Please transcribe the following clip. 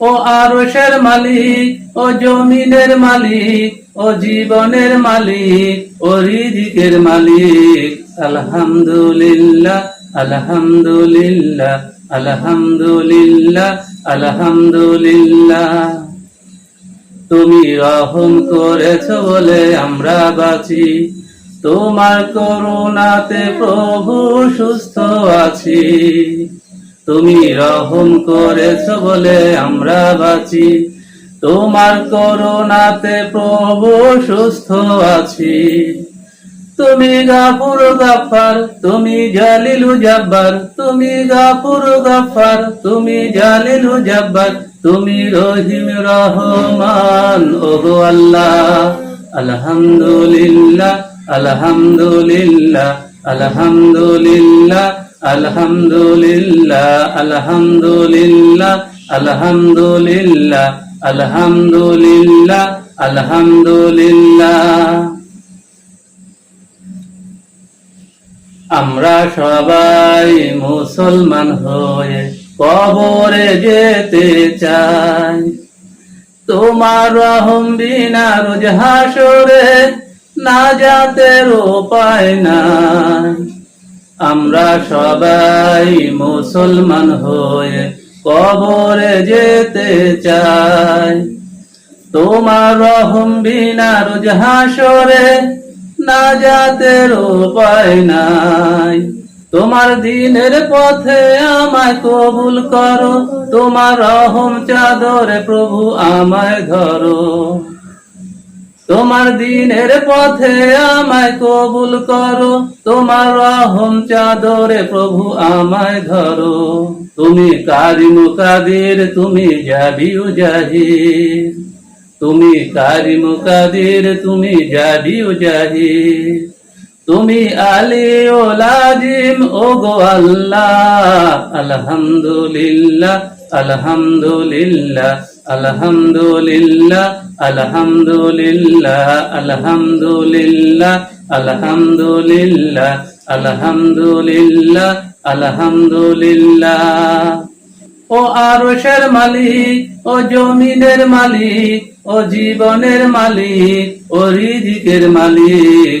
ও আরশের মালিক, ও জমিনের মালিক, ও জীবনের মালিক, ও রিজিকের মালিক। আলহামদুলিল্লাহ আলহামদুলিল্লাহ আলহামদুলিল্লাহ আলহামদুলিল্লাহ। তুমি রহম করেছ বলে আমরা বাঁচি। তোমার করুণাতে প্রভু সুস্থ আছি। তুমি রহম করেছ বলে আমরা বাঁচি। তোমার করুণাতে প্রভু সুস্থ আছি। তুমি গাফুর গাফার, তুমি জালিলু জাব্বার, তুমি গাফুর গাফার, তুমি জালিলু জাব্বার, তুমি রহিম রহমান। ওগো আল্লাহ, আলহামদুলিল্লাহ আলহামদুলিল্লাহ আলহামদুলিল্লাহ। আলহামদুলিল্লাহ আলহামদুলিল্লাহ আলহামদুলিল্লাহ আলহামদুলিল্লাহ আলহামদুলিল্লাহ। আমরা সবাই মুসলমান হয়ে কবরে যেতে চাই। তোমার রহম বিনা রোজ হাসরে না যাতের উপায় নাই। আমরা সবাই মুসলমান হয়ে কবরে যেতে চাই। তোমার রহম বিনা রোজ হাসরে না যাতের উপায় নাই। তোমার দিনের পথে আমায় কবুল করো। তোমার রহম চাদরে প্রভু আমায় ধরো। তোমার দিনের পথে আমায় কবুল করো। তোমার রহম চাদরে প্রভু আমায় ধরো। তুমি কারিম কাদির, তুমি যাবি জাহির। তুমি কারিম কাদির, তুমি যাবি জাহির। তুমি আলী ও লাজিম ও গো আল্লাহ, আলহামদুলিল্লাহ আলহামদুলিল্লাহ আলহামদুলিল্লাহ আলহামদুলিল্লাহ আলহামদুলিল্লাহ আলহামদুলিল্লাহ আলহামদুলিল্লাহ আলহামদুলিল্লাহ। ও আরশের মালিক, ও জমিনের মালিক, ও জীবনের মালিক, ও রিজিকের মালিক